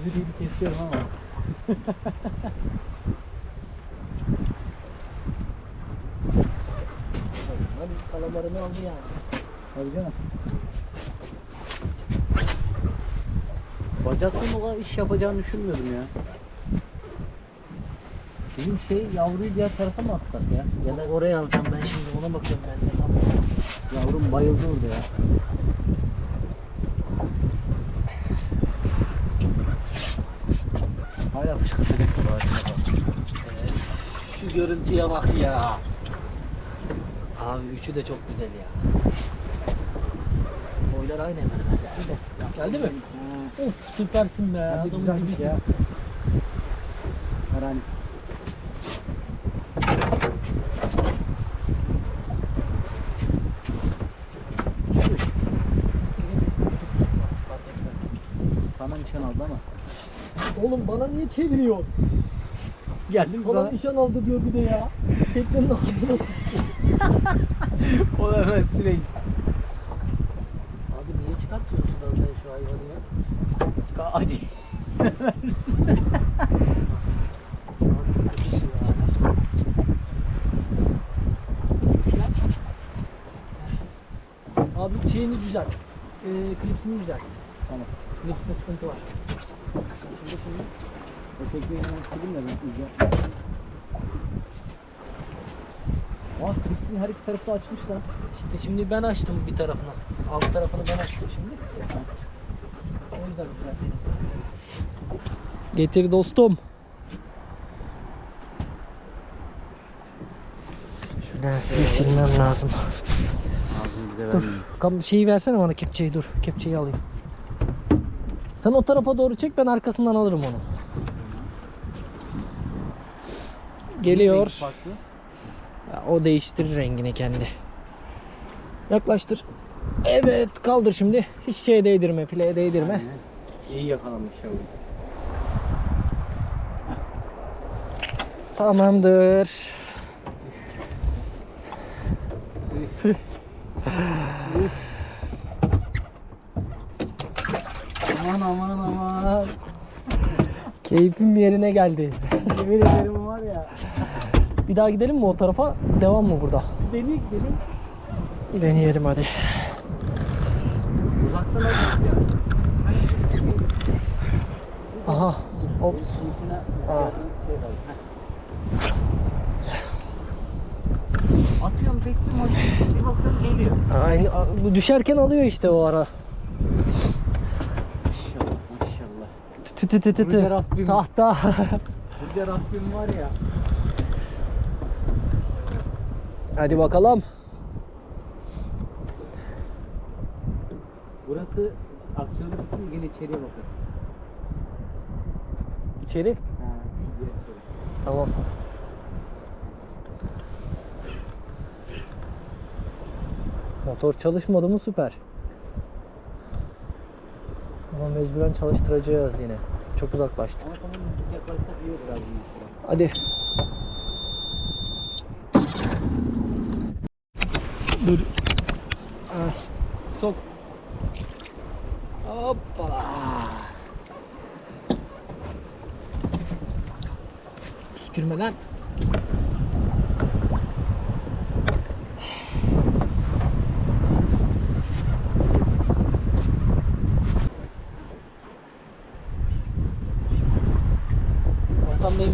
akşam müziği kesiyorum ama. Hadi kalamarını aldı yani. Tabii canım. Bacaklı mola iş yapacağını düşünmüyordum ya. Bizim şey yavruyu diğer tarafa mı atsak ya? Ya da oraya alacağım ben şimdi ona bakıyorum ben de. Yavrum bayıldı orada ya. Hala fışkırtacak gibi ağaçta bak. Evet. Şu görüntüye bak ya. Abi üçü de çok güzel ya. Boylar aynı hemen hemen. Geldi mi? Of süpersin be. Hadi Adamın güzelmiş dibisin. ya. Etmez. Sana nişan aldı ama. Oğlum bana niye çeviriyor? Geldim Sana nişan aldı diyor bir de ya. Teknenin ağzına sıçtı. O da hemen sileyim. Abi niye çıkartıyorsun lan sen şu hayvanı ya? Acı. Şu an çok kötü ya. Abi şeyini düzelt. Ee, klipsini düzelt. Tamam. Klipsinde sıkıntı var. Şimdi şimdi. O tekneyi hemen sileyim de ben izleyeyim. Aa klipsini her iki tarafta açmışlar. İşte şimdi ben açtım bir tarafını. Alt tarafını ben açtım şimdi. O yüzden düzelttim zaten. Getir dostum. Şu lensi silmem lazım. Ağzını bize Dur. Kam şeyi versene bana kepçeyi dur. Kepçeyi alayım. Sen o tarafa doğru çek ben arkasından alırım onu. Geliyor. Farklı. Ya, o değiştirir rengini kendi. Yaklaştır. Evet kaldır şimdi. Hiç şeye değdirme, fileye değdirme. İyi yakalamış yavrum. Tamamdır. Aman aman aman. Keyfim yerine geldi. Yemin ederim var ya. Bir daha gidelim mi o tarafa? Devam mı burada? Deli deli. Deneyelim hadi. Uzaktan. Aha. Ops. Aa. Atıyorum bekliyorum. Bir bakıyorum geliyor. Aynı, bu düşerken alıyor işte o ara. Tü tü tü. Yüce Rabbim. Tahta. Burada Rabbim var ya. hadi bakalım. Burası aksiyonu bitince gene içeriye bakın. İçeri. Ha, içeri. Tamam. Motor çalışmadı mı süper. Ama mecburen çalıştıracağız yine. Çok uzaklaştık. Ama tamam yaklaşsak iyi olur abi. iyi sıra. Hadi. Dur. Ah, Sok. Hoppala. Püskürme lan.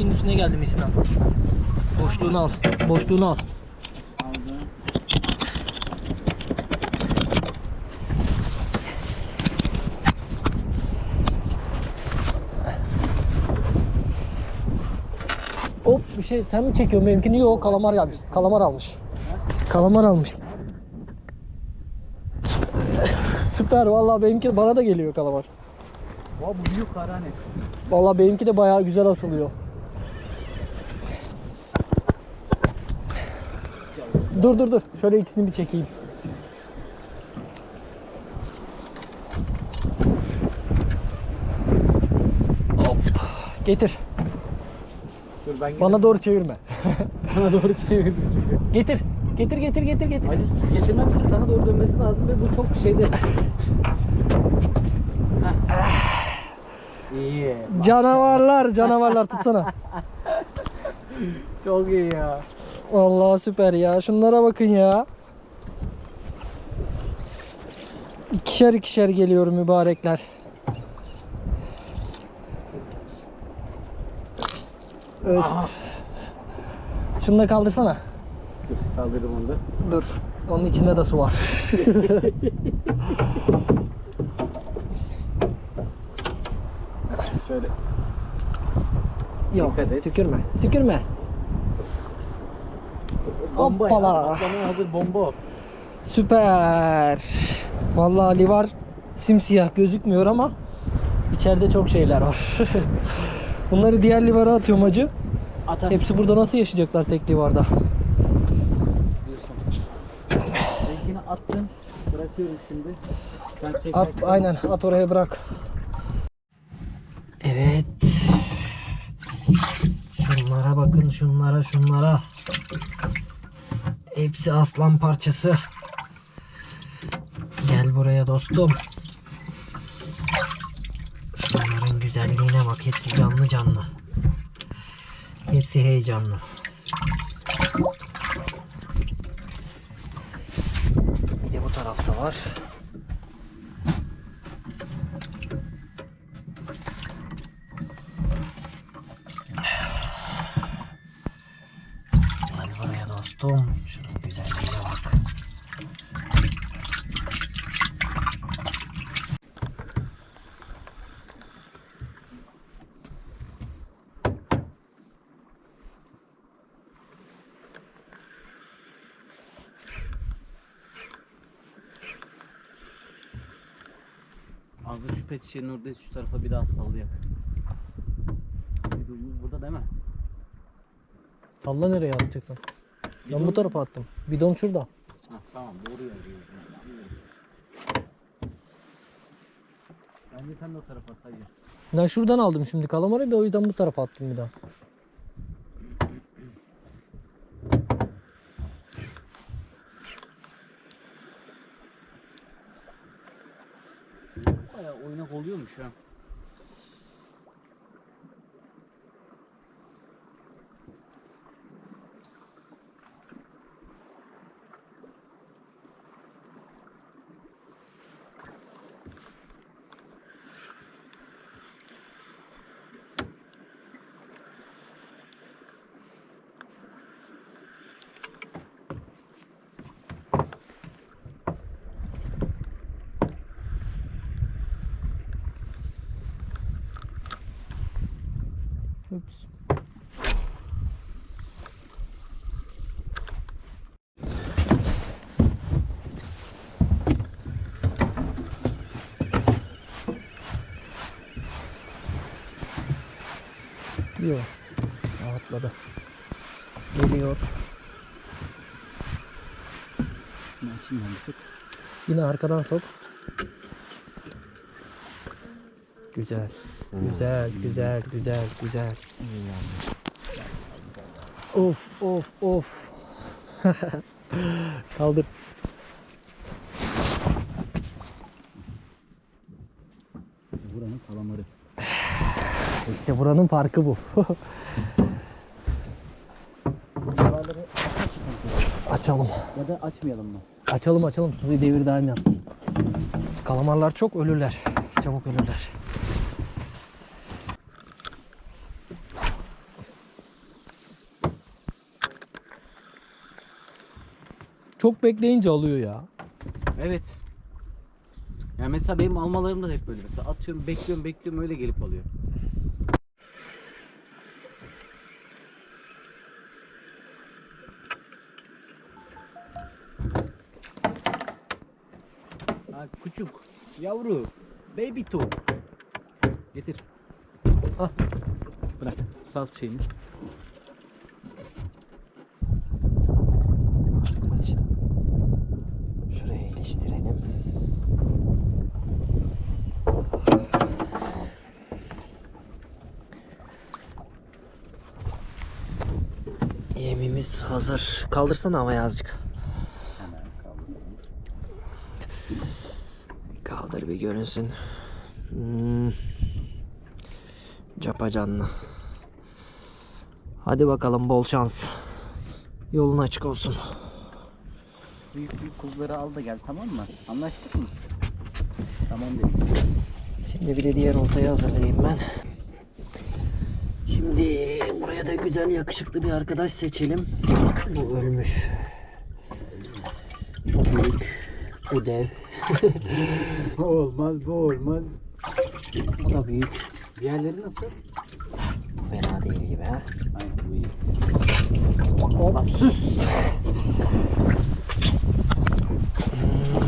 Benimkinin üstüne geldim Sinan. Boşluğunu al. Boşluğunu al. Aldı. Hop bir şey sen mi çekiyorsun benimkini? Yok kalamar gelmiş. Kalamar almış. Kalamar almış. Süper vallahi benimki bana da geliyor kalamar. Oha bu büyük karane. Vallahi benimki de bayağı güzel asılıyor. Dur dur dur. Şöyle ikisini bir çekeyim. Hop. Getir. Dur ben Bana doğru çevirme. sana doğru çevirdim çünkü. Getir. Getir getir getir getir. Acı getirmem için sana doğru dönmesi lazım ve bu çok şeyde. İyi. Canavarlar, canavarlar tutsana. Çok iyi ya. Vallahi süper ya. Şunlara bakın ya. İkişer ikişer geliyor mübarekler. Öst. Aha. Şunu da kaldırsana. Dur kaldırdım onu da. Dur. Onun içinde de su var. Şöyle. Yok. Dikkat et. Tükürme. Tükürme. Bomba Hoppala. ya. Atlamaya hazır bomba. Süper. Vallahi livar simsiyah gözükmüyor ama içeride çok şeyler var. Bunları diğer livara atıyorum acı. Atar. Hepsi burada nasıl yaşayacaklar tek livarda? Renkini attın. Bırakıyorum şimdi. Sen. At aynen at oraya bırak. Evet. Şunlara bakın şunlara şunlara. Hepsi aslan parçası. Gel buraya dostum. Şunların güzelliğine bak. Hepsi canlı canlı. Hepsi heyecanlı. Bir de bu tarafta var. Gel buraya dostum. Şunun güzelliğine bak. Hazır şu pet şişenin oradayız. Şu tarafa bir daha sallayak. Bidonumuz burada değil mi? Salla nereye atacaksın? Ben bu tarafa attım. Bidon şurada. Ha, tamam doğru anlıyorum. Bence sen de o tarafa at hadi. Ben şuradan aldım şimdi kalamarı bir o yüzden bu tarafa attım bir daha. America Yok. Rahatladı. Geliyor. Yine arkadan sok. Güzel. Güzel, güzel, güzel, güzel. Of, of, of. Kaldır. Buranın kalamarı. İşte buranın farkı bu. Buraları açalım. ya da açmayalım mı? Açalım açalım. Suyu devir daim yapsın. Kalamarlar çok ölürler. Çabuk ölürler. Çok bekleyince alıyor ya. Evet. Ya mesela benim almalarım da hep böyle. Mesela atıyorum, bekliyorum, bekliyorum öyle gelip alıyor. Yavru, baby tu. Getir. Al. Bırak, sal şeyini. Arkadaşlar. Şuraya iliştirelim. Yemimiz hazır. Kaldırsana havaya azıcık. Hemen kaldı. Görünsün. Hmm. Çapacanlı. Hadi bakalım bol şans. Yolun açık olsun. Büyük büyük kuzuları al da gel tamam mı? Anlaştık mı? Tamam dedim. Şimdi bir de diğer oltayı hazırlayayım ben. Şimdi buraya da güzel yakışıklı bir arkadaş seçelim. Bu ölmüş. Bu büyük. Bu dev. Bu olmaz bu olmaz. Bu da büyük. Diğerleri nasıl? Bu fena değil gibi ha. Aynen bu iyi. Hop sus.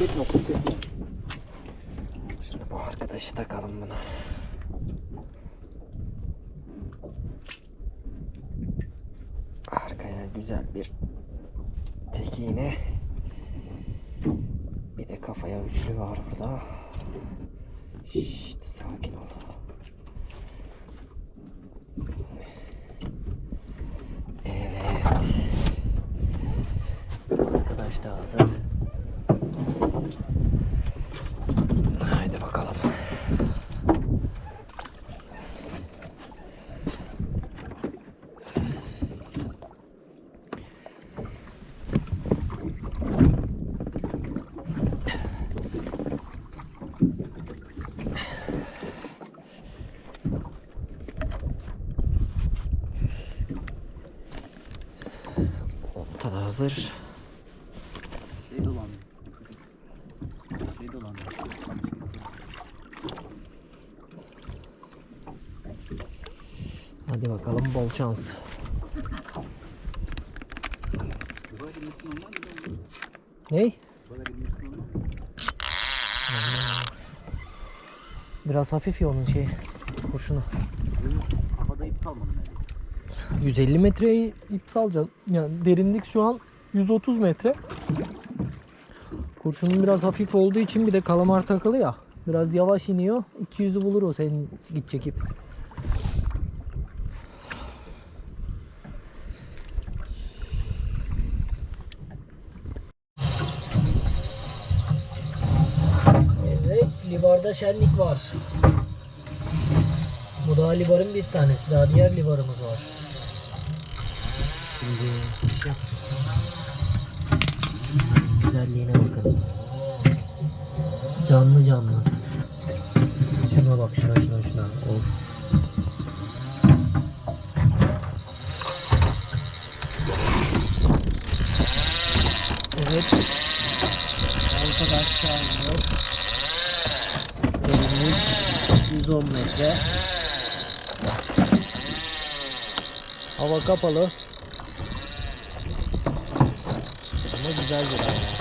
Etme etme. Şimdi bu arkadaşı takalım buna. Arkaya güzel bir tek iğne. Kafaya üçlü var burada. Şşt, sakin ol. Evet. Arkadaş da hazır. Haydi bakalım. Olta da hazır. Şey dolandı. Şey dolandı. Hadi bakalım bol şans. Ney? Biraz hafif ya onun şey kurşunu. Havada ip kalmadı. 150 metreye ip. Yani derinlik şu an 130 metre. Kurşunun biraz hafif olduğu için bir de kalamar takılı ya. Biraz yavaş iniyor. 200'ü bulur o senin gidecek ip. Evet, Livar'da şenlik var. Bu da Livar'ın bir tanesi. Daha diğer Livar'ımız var. Şimdi şey Güzelliğine bakın. Canlı canlı. Şuna bak şuna şuna şuna. Of. Evet. Arkadaş çalmıyor. Derinlik 110 metre. Hava kapalı. Ama güzel bir hava.